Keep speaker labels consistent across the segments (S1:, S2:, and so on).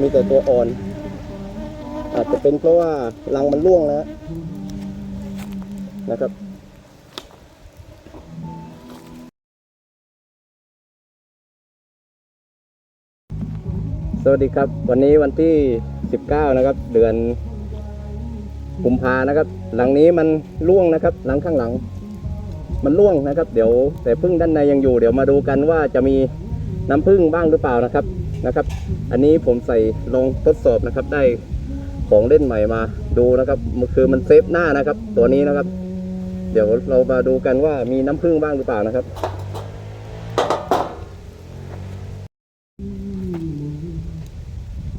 S1: มีแต่ตัวอ่อน อาจจะเป็นเพราะว่ารังมันร่วงแล้วนะครับสวัสดีครับ วันนี้วันที่ 19 นะครับ เดือนกุมภานะครับ หลังนี้มันร่วงนะครับ หลังข้างหลัง มันร่วงนะครับ เดี๋ยวแต่พึ่งด้านในยังอยู่ เดี๋ยวมาดูกันว่าจะมีน้ำพึ่งบ้างหรือเปล่านะครับ นะครับ อันนี้ผมใส่ลองทดสอบนะครับ ได้ของเล่นใหม่มาดูนะครับมันคือมันเซฟหน้านะครับ ตัวนี้นะครับ เดี๋ยวเรามาดูกันว่ามีน้ำพึ่งบ้างหรือเปล่านะครับ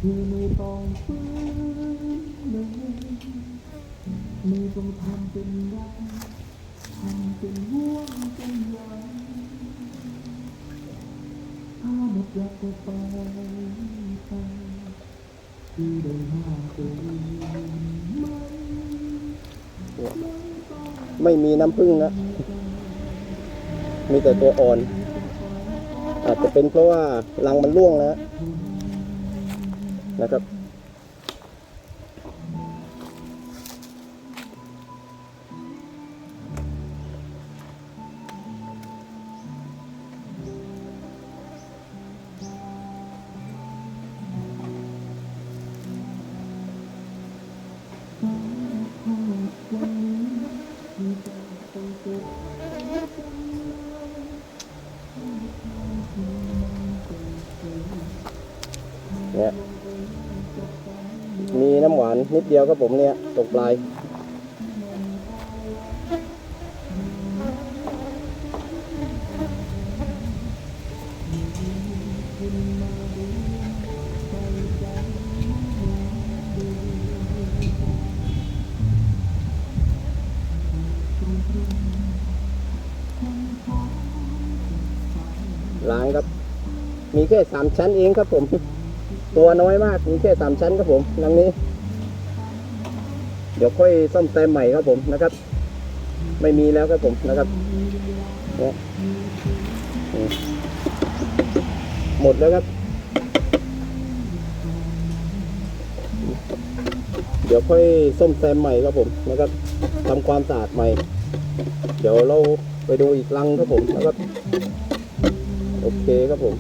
S1: ไม่มีน้ำา
S2: มดรักก็ไปไปที่ได้ห้าคน
S1: ไม่มีน้ำผึ้งนะ มีแต่ตัวอ่อน อาจจะเป็นเพราะว่ารังมันร่วงนะนะครับ เนี่ยมีน้ำหวานนิดเดียวครับผมเนี่ยตรงปลายล้างครับ มีแค่สามชั้นเองครับผม ตัวน้อยมากมีแค่สามชั้นครับผมหลังนี้ เดี๋ยวค่อยซ่อมแซมใหม่ครับผมนะครับ ไม่มีแล้วครับผมนะครับเนี่ยหมดแล้วครับ เดี๋ยวค่อยซ่อมแซมใหม่ครับผมนะครับทำความสะอาดใหม่ เดี๋ยวเราไปดูอีกลังครับผมนะครับ โอเคครับผม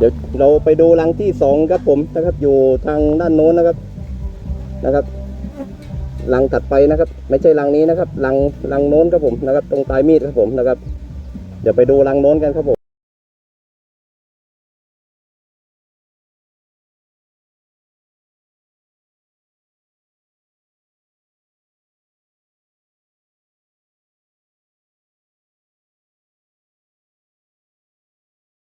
S1: เดี๋ยวเราไปดูรังที่สองครับผมนะครับอยู่ทางด้านโน้นนะครับนะครับรังถัดไปนะครับ ไม่ใช่รังนี้นะครับรังรังโน้นครับผมนะครับ ตรงปลายมีดครับผมนะครับ เดี๋ยวไปดูรังโน้นกันครับผม